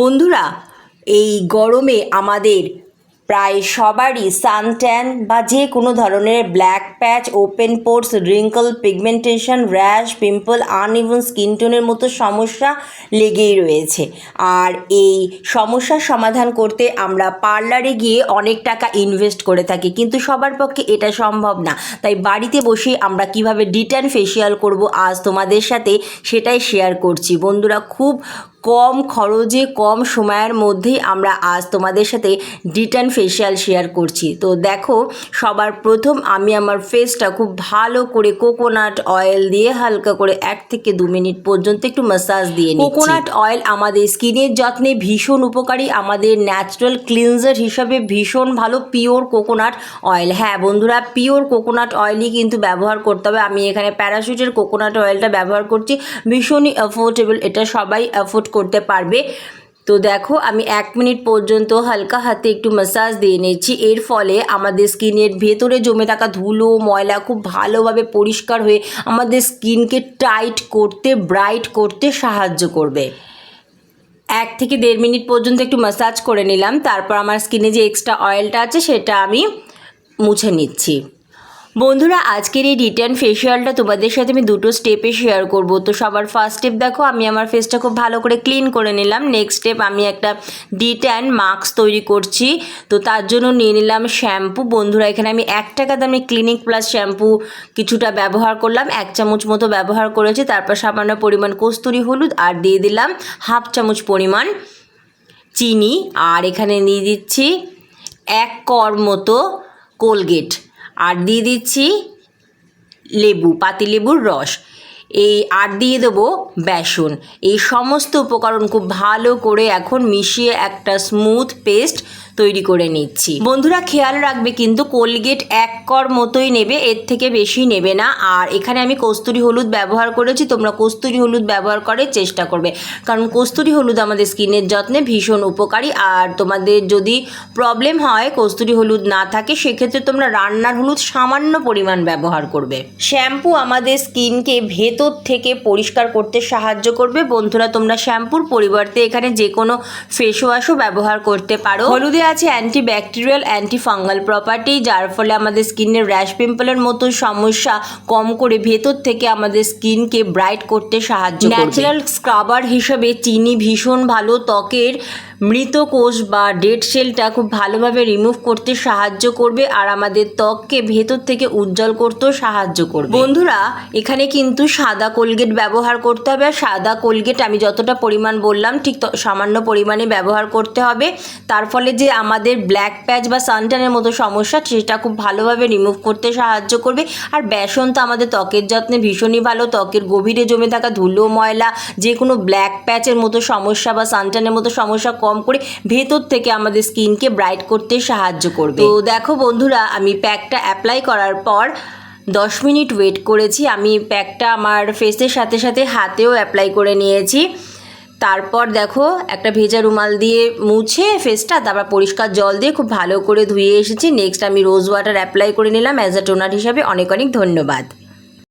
বন্ধুরা, এই গরমে আমাদের প্রায় সবারই সানট্যান বা যে কোনো ধরনের black patch open pores wrinkle pigmentation rash pimple uneven skin টোনের মতো সমস্যা লেগেই রয়েছে। আর এই সমস্যার সমাধান করতে আমরা পার্লারে গিয়ে অনেক টাকা ইনভেস্ট করে থাকি, কিন্তু সবার পক্ষে এটা সম্ভব না। তাই বাড়িতে বসে আমরা কীভাবে ডিটার্ন ফেসিয়াল করব আজ তোমাদের সাথে সেটাই শেয়ার করছি। বন্ধুরা, খুব কম খরচে, কম সময়ের মধ্যেই আমরা আজ তোমাদের সাথে ডিটান ফেসিয়াল শেয়ার করছি। তো দেখো, সবার প্রথম আমি আমার ফেসটা খুব ভালো করে কোকোনাট অয়েল দিয়ে হালকা করে এক থেকে দু মিনিট পর্যন্ত একটু মাসাজ দিয়ে নিই কোকোনাট অয়েল আমাদের স্কিনের যত্নে ভীষণ উপকারী, আমাদের ন্যাচারাল ক্লিনজার হিসাবে ভীষণ ভালো পিওর কোকোনাট অয়েল। হ্যাঁ বন্ধুরা পিওর কোকোনাট অয়েলই কিন্তু ব্যবহার করতে হবে। আমি এখানে প্যারাশুটের কোকোনাট অয়েলটা ব্যবহার করছি, ভীষণই অ্যাফোর্ডেবল এটা সবাই অ্যাফোর্ড করতে পারবে। তো দেখো, আমি এক মিনিট পর্যন্ত হালকা হাতে একটু মাসাজ দিয়ে নিচ্ছি এর ফলে আমাদের স্কিনের ভেতরে জমে থাকা ধুলো, ময়লা খুব ভালোভাবে পরিষ্কার হয়ে আমাদের স্কিনকে টাইট করতে ব্রাইট করতে সাহায্য করবে। এক থেকে দেড় মিনিট পর্যন্ত একটু মাসাজ করে নিলাম। তারপর আমার স্কিনে যে এক্সট্রা অয়েলটা আছে, সেটা আমি মুছে নিচ্ছি। বন্ধুরা, আজকের এই রিটার্ন ফেসিয়ালটা তোমাদের সাথে আমি দুটো স্টেপে শেয়ার করব। তো সবার ফার্স্ট স্টেপ দেখো, আমি আমার ফেসটা খুব ভালো করে ক্লিন করে নিলাম। নেক্সট স্টেপ আমি একটা ডিট্যান মাস্ক তৈরি করছি। তো তার জন্য নিয়ে নিলাম শ্যাম্পু বন্ধুরা, এখানে আমি এক টাকা দামে ক্লিনিক প্লাস শ্যাম্পু কিছুটা ব্যবহার করলাম। এক চামচ মতো ব্যবহার করেছি। তারপর সামান্য পরিমাণ কস্তুরি হলুদ আর দিয়ে দিলাম হাফ চামচ পরিমাণ চিনি। আর এখানে নিয়ে দিচ্ছি এক কর মতো কোলগেট আর দিয়ে দিচ্ছি লেবু পাতিলেবুর রস। এই আর দিয়ে দেবো বেসন। এই সমস্ত উপকরণ খুব ভালো করে এখন মিশিয়ে একটা স্মুথ পেস্ট তৈরি করে নিচ্ছি। বন্ধুরা, খেয়াল রাখবে কিন্তু কোলগেট এক কর মতোই নেবে, এর থেকে বেশি নেবে না। আর এখানে আমি কস্তুরি হলুদ ব্যবহার করেছি, তোমরা কস্তুরি হলুদ ব্যবহার করার চেষ্টা করবে। কারণ কস্তুরি হলুদ আমাদের স্কিনের যত্নে ভীষণ উপকারী। আর তোমাদের যদি প্রবলেম হয়, কস্তুরি হলুদ না থাকে, সেক্ষেত্রে তোমরা রান্নার হলুদ সামান্য পরিমাণ ব্যবহার করবে। শ্যাম্পু আমাদের স্কিনকে ভেতর থেকে পরিষ্কার করতে সাহায্য করবে। বন্ধুরা, তোমরা শ্যাম্পুর পরিবর্তে এখানে যে কোনো ফেস ওয়াশও ব্যবহার করতে পারো। হলুদে আছে anti bacterial anti fungal property যার ফলে আমাদের স্কিনের র্যাশ পিম্পলের মতো সমস্যা কম করে ভেতর থেকে আমাদের স্কিনকে ব্রাইট করতে সাহায্য ন্যাচারাল স্ক্রাবার হিসেবে চিনি ভীষণ ভালো, ত্বকের মৃত কোষ বা ডেড সেলটা খুব ভালোভাবে রিমুভ করতে সাহায্য করবে আর আমাদের ত্বককে ভেতর থেকে উজ্জ্বল করতেও সাহায্য করবে। বন্ধুরা, এখানে কিন্তু সাদা কোলগেট ব্যবহার করতে হবে। আর সাদা কোলগেট আমি যতটা পরিমাণ বললাম, ঠিক সামান্য পরিমাণে ব্যবহার করতে হবে। তার ফলে যে আমাদের ব্ল্যাক প্যাচ বা সানটানের মতো সমস্যা, সেটা খুব ভালোভাবে রিমুভ করতে সাহায্য করবে। আর বেসন তো আমাদের ত্বকের যত্নে ভীষণই ভালো। ত্বকের গভীরে জমে থাকা ধুলো, ময়লা যে কোনো ব্ল্যাক প্যাচের মতো সমস্যা বা সানটানের মতো সমস্যা কম করে ভেতর থেকে আমাদের স্কিনকে ব্রাইট করতে সাহায্য করবে। তো দেখো বন্ধুরা, আমি প্যাকটা অ্যাপ্লাই করার পর দশ মিনিট ওয়েট করেছি। আমি প্যাকটা আমার ফেসের সাথে সাথে হাতেও অ্যাপ্লাই করে নিয়েছি। তারপর দেখো, একটা ভেজা রুমাল দিয়ে মুছে ফেসটা তারপর পরিষ্কার জল দিয়ে খুব ভালো করে ধুয়ে এসেছি। নেক্সট আমি রোজ ওয়াটার অ্যাপ্লাই করে নিলাম। অ্যাজ আ টোনার হিসাবে অনেক অনেক ধন্যবাদ।